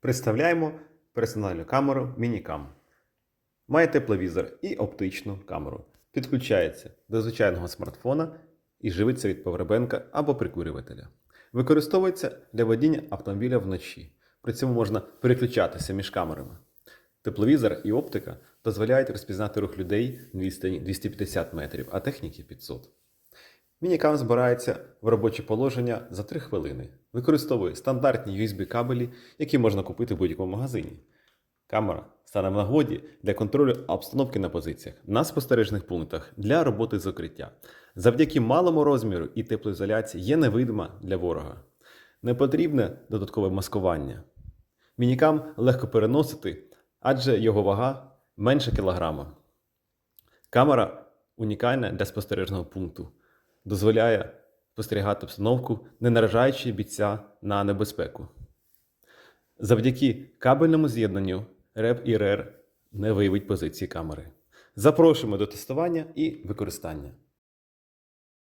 Представляємо персональну камеру Мінікам. Має тепловізор і оптичну камеру. Підключається до звичайного смартфона і живиться від повербенка або прикурювателя. Використовується для водіння автомобіля вночі. При цьому можна переключатися між камерами. Тепловізор і оптика дозволяють розпізнати рух людей на відстані 250 метрів, а техніки 500. Мінікам збирається в робоче положення за 3 хвилини. Використовує стандартні USB-кабелі, які можна купити в будь-якому магазині. Камера стане в нагоді для контролю обстановки на позиціях, на спостережних пунктах для роботи з укриття. Завдяки малому розміру і теплоізоляції є невидима для ворога. Не потрібне додаткове маскування. Мінікам легко переносити, адже його вага менше кілограма. Камера унікальна для спостережного пункту, дозволяє спостерігати обстановку, не наражаючи бійця на небезпеку. Завдяки кабельному з'єднанню РЕП і РЕР не виявить позиції камери. Запрошуємо до тестування і використання.